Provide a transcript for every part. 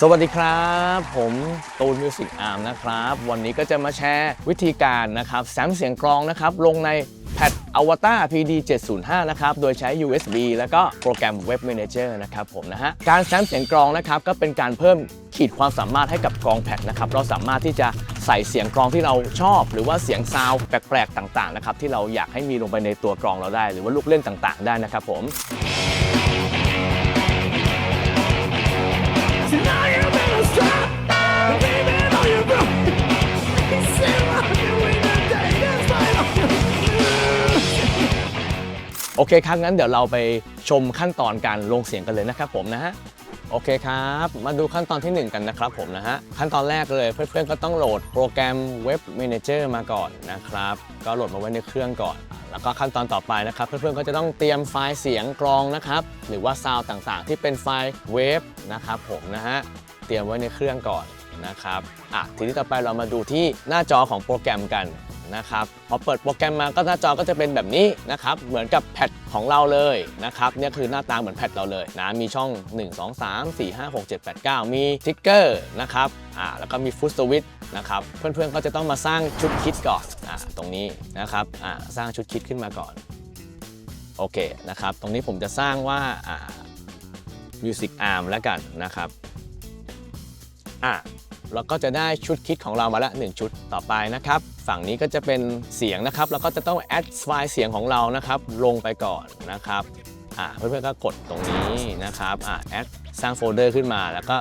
สวัสดีครับ ผมตูนมิวสิกอาร์มนะครับ วันนี้ก็จะมาแชร์วิธีการนะครับแซมเสียงกรองนะครับ ลงในแพด Avatar PD 705นะครับ โดยใช้ USB แล้วก็โปรแกรม Web Manager นะครับผมนะฮะ การแซมเสียงกรองนะครับ ก็เป็นการเพิ่มขีดความสามารถให้กับกรองแพดนะครับ เราสามารถที่จะใส่เสียงกรองที่เราชอบ หรือว่าเสียงซาวแปลกๆ ต่างๆนะครับที่เราอยากให้มีลงไปในตัวกรองเราได้ หรือว่าลูกเล่นต่างๆ ได้นะครับผม อเคครับงั้นเดี๋ยวเราไปชมขั้นตอนการลงเสียงกันเลยนะครับผมนะฮะโอเคครับ มาดูขั้นตอนที่ 1 กันนะครับผมนะฮะ ขั้นตอนแรกเลยเพื่อนๆก็ต้องโหลดโปรแกรม Web Manager มาก่อนนะครับ ก็โหลดมาไว้ในเครื่องก่อน แล้วก็ขั้นตอนต่อไปนะครับ เพื่อนๆก็จะต้องเตรียมไฟล์เสียงกรองนะครับ หรือว่าซาวด์ต่างๆ ที่เป็นไฟล์เวฟนะครับผมนะฮะ เตรียมไว้ในเครื่องก่อนนะครับ อะ ทีนี้ต่อไปเรามาดูที่หน้าจอของโปรแกรมกัน นะครับพอเปิดโปรแกรมมาก็หน้าจอก็จะเป็นแบบนี้นะครับเหมือนกับแพดของเราเลยนะครับเนี่ยคือหน้าตาเหมือนแพดเราเลยนะมีช่อง 1 2 3 4 5 6 7 8 9 มีทิกเกอร์นะครับอ่าแล้วก็มีฟุตสวิตนะครับเพื่อนๆก็จะต้องมาสร้างชุดคิดก่อนอ่าตรงนี้นะครับอ่าสร้างชุดคิดขึ้นมาก่อนโอเคนะครับตรงนี้ผมจะสร้างว่าอ่า Music Arm แล้วกันนะครับอะเราก็จะได้ชุดคิดของเรามาละ 1 ชุดต่อไปนะครับ ฝั่งนี้ก็จะเป็นเสียงนะครับ แล้วก็จะต้องแอดไฟล์เสียงของเรานะครับ ลงไปก่อนนะครับอ่าเพื่อนๆก็กดตรงนี้นะครับอ่าแอดสร้างโฟลเดอร์ขึ้นมาแล้วก็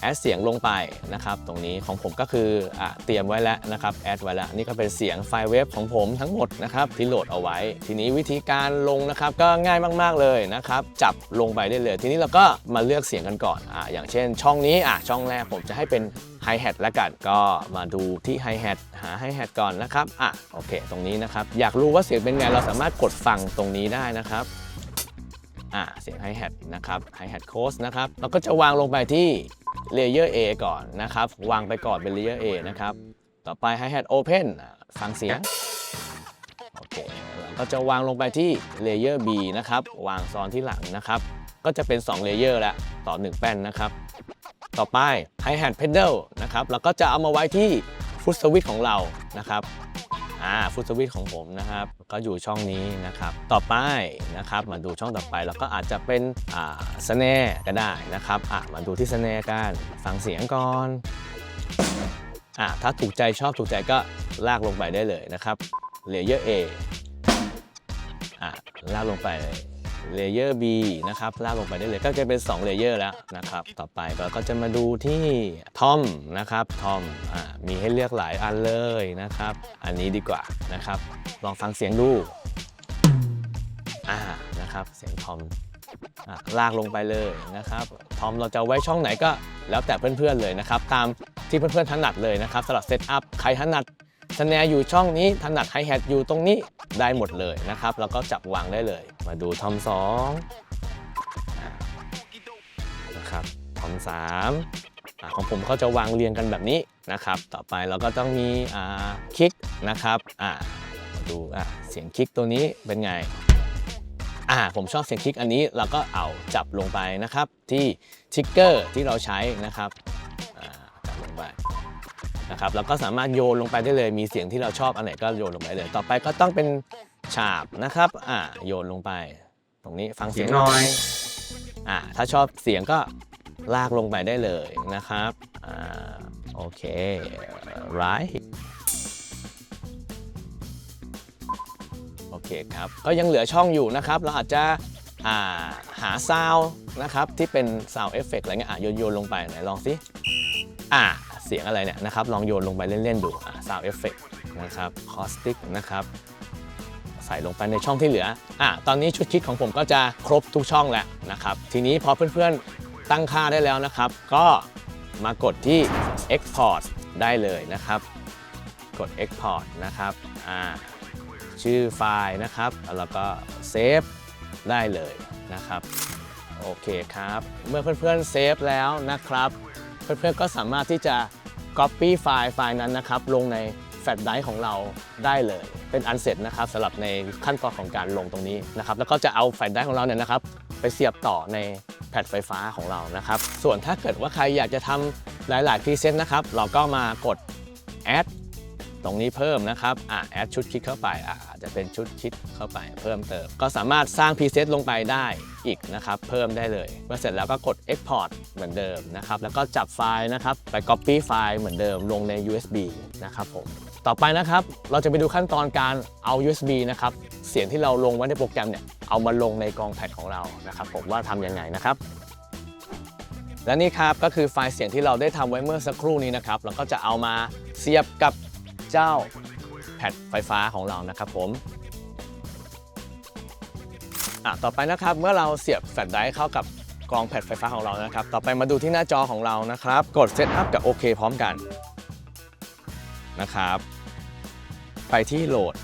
แอดเสียงลงไปนะครับตรงนี้ของผมก็คืออเตรียมไว้แล้วนะครับแอดไว้แล้วนี่ก็เป็นเสียงไฟล์เวฟของผมทั้งหมดนะครับที่โหลดเอาไว้ ทีนี้วิธีการลงนะครับก็ง่ายมาก ๆเลยนะครับจับลงไปได้เลย ทีนี้เราก็มาเลือกเสียงกันก่อนอ่าอย่างเช่น ช่องนี้อะช่องแรกผมจะให้เป็นไฮแฮทแล้วกันก็มาดูที่ไฮแฮทหาไฮแฮทก่อนนะครับอะโอเค ตรงนี้นะครับอยากรู้ว่าเสียงเป็นไงเราสามารถกดฟังตรงนี้ได้นะครับอะเสียงไฮแฮทนะครับไฮแฮทโคสนะครับเราก็จะวางลงไปที่ เลเยอร์ A ก่อนนะครับ วางไปก่อนเป็นเลเยอร์ A นะครับ ต่อไปไฮแฮทโอเพนฟังเสียง โอเคแล้วก็จะวางลงไปที่เลเยอร์ B นะครับ วางซ้อนที่หลังนะครับ ก็จะเป็น2เลเยอร์แล้วต่อ 1 แป้นนะครับ ต่อไป Hi Hat Pedal นะครับ เราก็จะเอามาไว้ที่ฟุตสวิตของเรานะครับ อ่าฟุตสวิตของผมนะครับ ก็อยู่ช่องนี้นะครับ ต่อไปนะครับมาดูช่องต่อไปแล้วก็อาจจะเป็นอ่าสแนร์ก็ได้นะครับอะมาดูที่สแนร์กันฟังเสียงก่อนอ่าถ้าถูกใจชอบถูกใจก็ลากลงไปได้เลยนะครับเลเยอร์เอะลากลงไปเลย เลเยอร์ B นะครับลากลงไปได้เลยก็จะเป็น2เลเยอร์แล้วนะครับ ต่อไปเราก็จะมาดูที่ทอมนะครับทอมอะมีให้เลือกหลายอันเลยนะครับ อันนี้ดีกว่านะครับ ลองฟังเสียงดูอ่านะครับเสียงทอมลากลงไปเลยนะครับ ทอมเราจะไว้ช่องไหนก็แล้วแต่เพื่อนๆเลยนะครับ ตามที่เพื่อนๆถนัดเลยนะครับสำหรับเซตอัพใครถนัด สแนร์อยู่ช่องนี้ถนัดไฮแฮทอยู่ตรงนี้ได้หมดเลยนะครับ แล้วก็จับวางได้เลย มาดูทอมสองนะครับทอมสามของผมเขาจะวางเรียงกันแบบนี้นะครับ ต่อไปเราก็ต้องมีอ่าคิกนะครับอ่ามาดูอ่าเสียงคิกตัวนี้เป็นไงอ่าผมชอบเสียงคิกอันนี้เราก็เอาจับลงไปนะครับที่ทิกเกอร์ที่เราใช้นะครับอ่าจับลงไป นะครับแล้วก็สามารถโยนลงไปได้เลยมีเสียงที่เราชอบอันไหนก็โยนลงไปเลย ต่อไปก็ต้องเป็นฉาบนะครับอ่าโยนลงไป ตรงนี้ฟังเสียงหน่อยอ่าถ้าชอบเสียงก็ลากลงไปได้เลยนะครับอ่าโอเค right โอเคครับ ก็ยังเหลือช่องอยู่นะครับ เราอาจจะอ่าหาซาวนะครับที่เป็นซาวเอฟเฟกอะไรเงี้ยอะโยนโยนลงไปไหนลองสิอ่าเสียงอะไรเนี่ยนะครับลองโยนลงไปเล่น ๆ ดูอ่าซาวเอฟเฟกนะครับคอสติกนะครับใส่ลงไปในช่องที่เหลืออ่าตอนนี้ชุดคิดของผมก็จะครบทุกช่องแล้วนะครับ ทีนี้พอเพื่อนๆตั้งค่าได้แล้วนะครับ ก็มากดที่ Export ได้เลยนะครับ กด Export นะครับอ่าชื่อไฟล์นะครับแล้วก็เซฟได้เลยนะครับโอเคครับ เมื่อเพื่อนๆเซฟแล้วนะครับ เพื่อนๆก็สามารถที่จะ Copy ไฟล์ไฟล์นั้นนะครับลงในแฟลชไดรฟ์ของเราได้เลย เป็นอันเสร็จนะครับสำหรับในขั้นตอนของการลงตรงนี้นะครับแล้วก็จะเอาแฟลชไดรฟ์ของเราเนี่ยนะครับไปเสียบต่อในแพดไฟฟ้าของเรานะครับส่วนถ้าเกิดว่าใครอยากจะทำหลาย ๆ พรีเซตนะครับเราก็มากด add ตรงนี้เพิ่มนะครับอะ add ชุดคิดเข้าไปอะอาจจะเป็นชุดคิดเข้าไป เพิ่มเติม ก็สามารถสร้างพรีเซตลงไปได้อีกนะครับ เพิ่มได้เลยเมื่อเสร็จแล้วก็กด export เหมือนเดิมนะครับ แล้วก็จับไฟล์นะครับ ไป copy ไฟล์เหมือนเดิมลงใน USB นะครับผมต่อไปนะครับ เราจะไปดูขั้นตอนการเอา USB นะครับ เสียงที่เราลงไว้ในโปรแกรมเนี่ย เอามาลงในกองแพดของเรานะครับ ผมว่าทำยังไงนะครับ และนี่ครับก็คือไฟล์เสียงที่เราได้ทำไว้เมื่อสักครู่นี้นะครับ เราก็จะเอามาเสียบกับ เจ้าแพดไฟฟ้าของเรานะครับผมอะต่อไปนะครับเมื่อเราเสียบแฟลชไดรฟ์เข้ากับกรองแพดไฟฟ้าของเรานะครับ ต่อไปมาดูที่หน้าจอของเรานะครับ กด Setup กับ OK พร้อมกันนะครับ ไปที่โหลด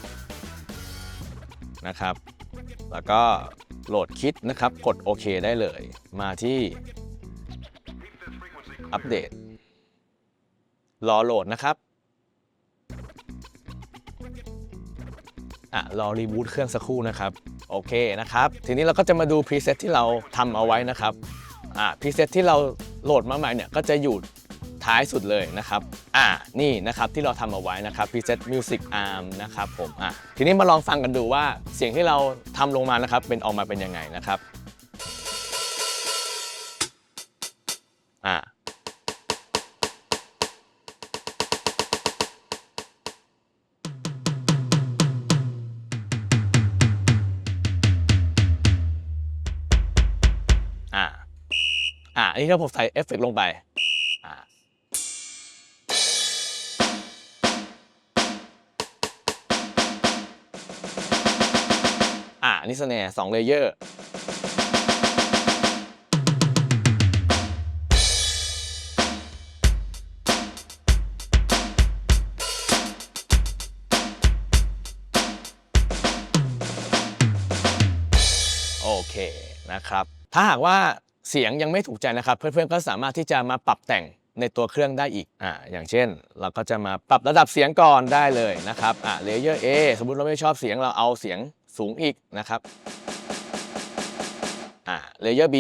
นะครับ แล้วก็โหลดคิดนะครับ กดโอเคได้เลย มาที่อัปเดต รอโหลดนะครับ อะรอรีบูตเครื่องสักครู่นะครับ โอเคนะครับ ทีนี้เราก็จะมาดูพรีเซตที่เราทำเอาไว้นะครับอะพรีเซตที่เราโหลดมาใหม่เนี่ยก็จะอยู่ท้ายสุดเลยนะครับ อะนี่นะครับที่เราทำเอาไว้นะครับพรีเซต Music Arm นะครับผม อะ ทีนี้มาลองฟังกันดูว่าเสียงที่เราทำลงมานะครับ เป็นออกมาเป็นยังไงนะครับ อะ อ่าอันนี้ถ้าผมใส่เอฟเฟกต์ลงไปอ่าอ่านนี่สแนร์สองเลเยอร์โอเคนะครับ ถ้าหากว่า เสียงยังไม่ถูกใจนะครับเพื่อนๆก็สามารถที่จะมาปรับแต่งในตัวเครื่องได้อีกอ่าอย่างเช่น เราก็จะมาปรับระดับเสียงก่อนได้เลยนะครับอ่าเลเยอร์ A สมมุติเราไม่ชอบเสียงเราเอาเสียงสูงอีกนะครับอ่าเลเยอร์ B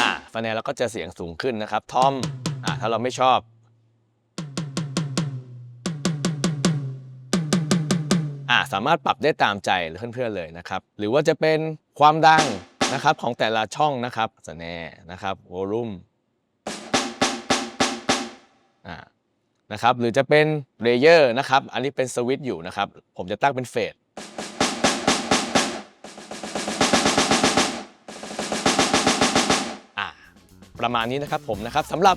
อ่าฟันแนลเราก็จะเสียงสูงขึ้นนะครับทอมอ่าถ้าเราไม่ชอบ อ่าสามารถปรับได้ตามใจเพื่อนๆเลยนะครับ หรือว่าจะเป็นความดังนะครับของแต่ละช่องนะครับสแนนะครับวอลลุ่มอ่านะครับหรือจะเป็นเลเยอร์นะครับ อันนี้เป็นสวิตช์อยู่นะครับ ผมจะตั้งเป็นเฟสอ่าประมาณนี้นะครับผมนะครับสำหรับ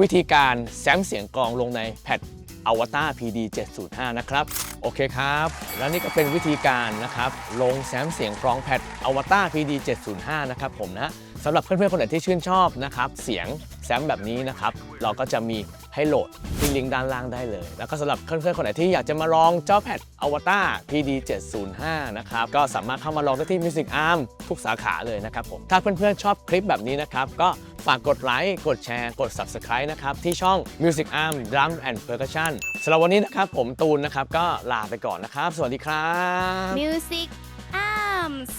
วิธีการแซมเสียงกลองลงในแพดอวตาร PD 705 นะครับ โอเคครับ แล้วนี่ก็เป็นวิธีการนะครับ ลงแซมเสียงกรองแพดอวตาร PD 705 นะครับผมนะสำหรับเพื่อนๆคนไหนที่ชื่นชอบนะครับ เสียงแซมแบบนี้นะครับ เราก็จะมี ให้โหลดที่ลิงก์ด้านล่างได้เลย แล้วก็สำหรับเพื่อนๆคนไหนที่อยากจะมาลองเจ้าแพดอวตาร PD 705นะครับก็สามารถเข้ามาลองได้ที่ Music Arm ทุกสาขาเลยนะครับผมถ้าเพื่อนๆชอบคลิปแบบนี้นะครับก็ฝากกดไลค์กดแชร์กด Subscribe นะครับที่ช่อง Music Arm Drum and Percussion สำหรับวันนี้นะครับผมตูนนะครับก็ลาไปก่อนนะครับ สวัสดีครับ Music Arms